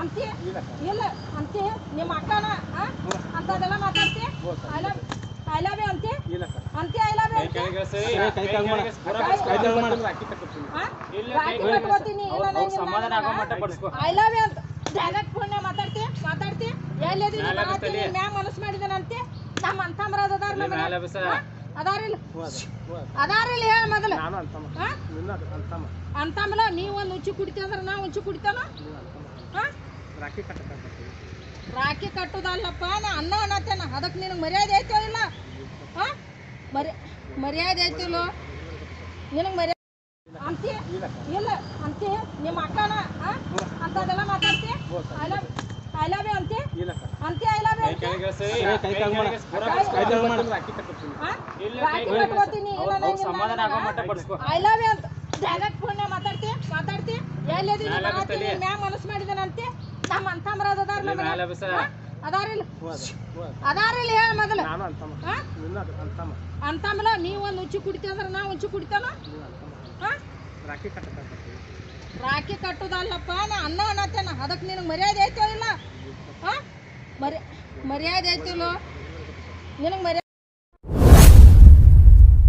ಅಂತಿ ಇಲ್ಲ ಅಂತೆ ನಿಮ್ಮ ಅಕ್ಕನ ಅಂತ ಅಂತದೆಲ್ಲ ಮಾತಾಡ್ತಿ? I love I love you ಅಂತಿ? ಅಂತಿ ಐ ಲವ್ ಯು? ರಾಖಿ ಕಟ್ಕೋತೀನಿ ಇಲ್ಲ ನಂಗೆ ಸಮಾಧಾನ ಆಗೋ ಮಟ್ಟ ಬಡ್ಸ್ಕೊ ಐ ಲವ್ ಯು ಅಂತ. ಡೈರೆಕ್ಟ್ ಫೋನ್ ಮಾತಾಡ್ತಿ? ಮಾತಾಡ್ತಿ? ಮಾತಾಡ್ತೀನಿ ಮ್ಯಾಗ ಮನಸ್ಸು ಮಾಡಿದನಂತೆ? ನಮ್ಮ ಅಂತಮ್ರದ ಅದಾರ ನಮ್ಮ. ಅದಾರಿಲ್ಲ ಅದಾರಿಲ್ಲ ಹೇಳ ಮೊದಲು. ಆ? ನೀವು ನೀವ್ ಒಂದ್ ಉಚ್ಚಿ ಕುಡಿತಾ ಅಂದ್ರೆ ನಾ ಉಚ್ಚಿ ಕುಡಿತಾನ ಆ? ರಾಖಿ ಕಟ್ಟುದಲ್ಲಪ್ಪ ನಾ ಅನ್ನ ಅನ್ನತ್ತೇನ? ಅದಕ್ಕೆ ನಿನಗೆ ಮರ್ಯಾದೆ ಐತೋ ಇಲ್ಲ? ಆ? ಮರ್ಯಾ ಮರ್ಯಾದೆ ಐತಿಲ್ಲೋ ನಿನಗೆ ಮರ್ಯಾದೆ ಅಂತಿ ಇಲ್ಲ ಅಂತಿ ನಿಮ್ಮ ಅಕ್ಕನ ಆ? ಅಂತದೆಲ್ಲ ಮಾತಾಡ್ತಿ? I love I love you ಅಂತಿ? ಅಂತಿ ಐ ಲವ್ ಯು? ರಾಖಿ ಕಟ್ಕೋತೀನಿ ಇಲ್ಲ ನಂಗೆ ಆಗೋ ಮಟ್ಟ ಬಡ್ಸ್ಕೊ ಐ ಲವ್ ಯು ಅಂತ. ಡೈರೆಕ್ಟ್ ಫೋನ್ ಮಾತಾಡ್ತಿ? ಮಾತಾಡ್ತಿ? ಎಲ್ಲಿ ಮ್ಯಾಗ ಮನಸ್ಸು ಮಾಡಿದನಂತೆ ನಮ್ಮ ಅಂತಮ್ರದ ಅದಾರ. ಅದಾರಿಲ್ಲ. ಅದಾರಿಲ್ಲ ಹೇಳ ಮೊದಲು ಅಂತಂಬಲ ನೀವು ಒಂದು ಉಚ್ಚು ಉಚ್ಚಿ ಕುಡಿತಿ ಅಂದ್ರೆ ನಾ ಉಚ್ಚು ಕುಡಿತಾನ? ರಾಖಿ ಕಟ್ಟುದಲ್ಲಪ್ಪ ನಾ ಅನ್ನ ಅನ್ನತ್ತೇನ? ಅದಕ್ಕೆ ನಿನಗೆ ಮರ್ಯಾದೆ ಐತೋ ಇಲ್ಲ? ಮರ್ಯಾದೆ ಐತಿಲ್ಲೋ? ನಿನಗೆ ಮರ್ಯಾದೆ